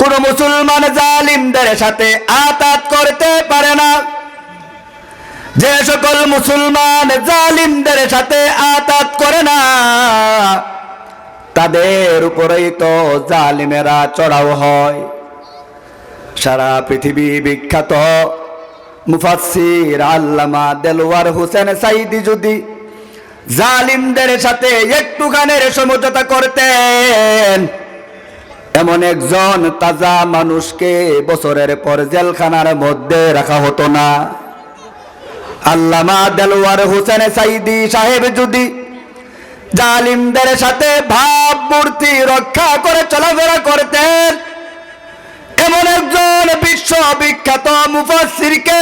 কোন মুসলমান জালিমদের সাথে আতাত করতে পারে না। যে সকল মুসলমান জালিমদের সাথে আতাত করে না, তাদের উপরেই তো জালিমেরা চড়াও হয়। সারা পৃথিবী বিখ্যাত মুফাসির আল্লামা দেলোয়ার হোসেন সাইদি যদি জালিমদের সাথে একটুখানের সমঝোতা করতেন এমন একজন তাজা মানুষকে বছরের পর জেলখানার মধ্যে রাখা হতো না। আল্লামা দেলোয়ার হোসেন সাইদি সাহেব যদি জালিমদের সাথে ভাবমূর্তি রক্ষা করে চলাফেরা করতেন, এমন একজন বিশ্ববিখ্যাত মুফাসিরকে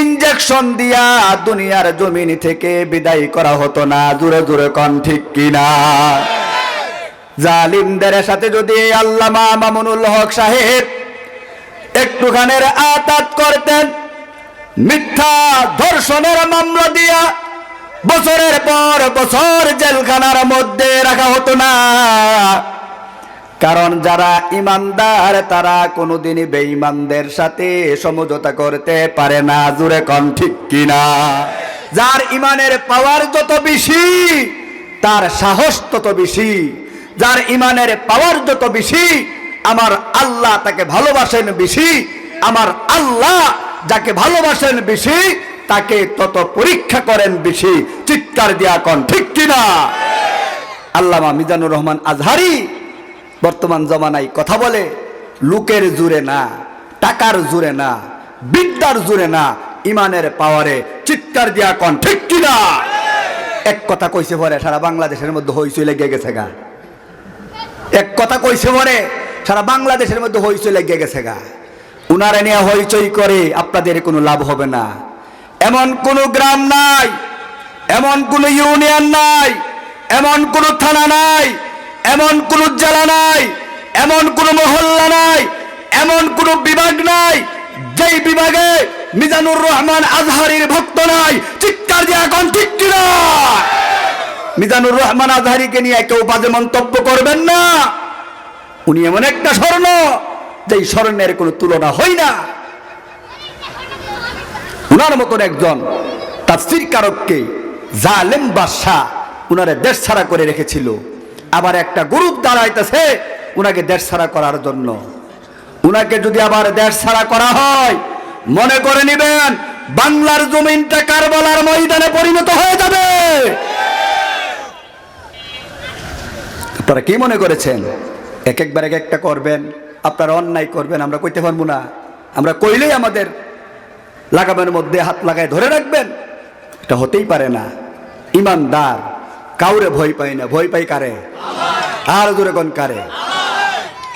ইঞ্জেকশন দিয়া দুনিয়ার জমিন থেকে বিদায় করা হতো না। জুড়ে জুড়ে কন ঠিক কিনা? জালিমদের সাথে যদি আল্লামা মামুনুল হক সাহেব একটুখানের আতাত করতেন, মিথ্যা ধর্ষণের মামলা দিয়া বছরের পর বছর জেলখানার মধ্যে রাখা হতো না। কারণ যারা ইমানদার, তারা কোনোদিনই বেঈমানদের সাথে সমঝোতা করতে পারে না। জুড়ে কন ঠিক কিনা? যার ইমানের পাওয়ার যত বেশি, তার সাহস তত বেশি। যার ইমানের পাওয়ার যত বেশি, আমার আল্লাহ তাকে ভালোবাসেন বেশি, আমার আল্লাহ যাকে ভালোবাসেন বেশি, তাকে তত পরীক্ষা করেন বেশি। চিৎকার দিয়া কন, ঠিক কিনা? আল্লামা মিজানুর রহমান আজহারি বর্তমান জমানায় কথা বলে, লোকের জুড়ে না, টাকার জুড়ে না, বিদ্যার জুড়ে না, ইমানের পাওয়ারে চিৎকার দিয়া কন, ঠিক কিনা? এক কথা কইছে পরে, সারা বাংলাদেশের মধ্যে হইচই লেগে গেছে গা। এক কথা কইছে পরে সারা বাংলাদেশের মধ্যে হইচই লেগে গেছে গা। উনারে নিয়ে হইচই করে আপনাদের কোনো লাভ হবে না। এমন কোনো গ্রাম নাই, এমন কোনো ইউনিয়ন নাই, এমন কোনো থানা নাই, এমন কোনো জেলা নাই, এমন কোনো মহল্লা নাই, এমন কোনো বিভাগ নাই, যেই বিভাগে মিজানুর রহমান আজহারির ভক্ত নাই। চিৎকার দিয়ে এখন ঠিক কিনা? মিজানুর রহমান আজহারিকে নিয়ে কেউ বাজে মন্তব্য করবেন না। উনি এমন একটা স্বর্ণ, যেই স্বর্ণের কোনো তুলনা হয় না। উনার মতন একজন তাফসির কারককে জালেম বাদশাহ উনারে দেশ ছাড়া করে রেখেছিল। আবার একটা গ্রুপ দাঁড়াইতেছে উনাকে দেশ ছাড়া করার জন্য। উনাকে যদি আবার দেশ ছাড়া করা হয়, মনে করে নিবেন, বাংলার জমিনটা কারবালার ময়দানে পরিণত হয়ে যাবে। আপনারা কি মনে করেছেন? এক একবার এক একটা করবেন, আপনারা অন্যায় করবেন, আমরা কইতে পারব না। আমরা কইলেই আমাদের লাগামের মধ্যে হাত লাগায় ধরে রাখবেন। এটা হতেই পারে না। ইমানদার, কাউরে ভয় পাই না। ভয় পাই কারে? আর দূরে কোন কারে?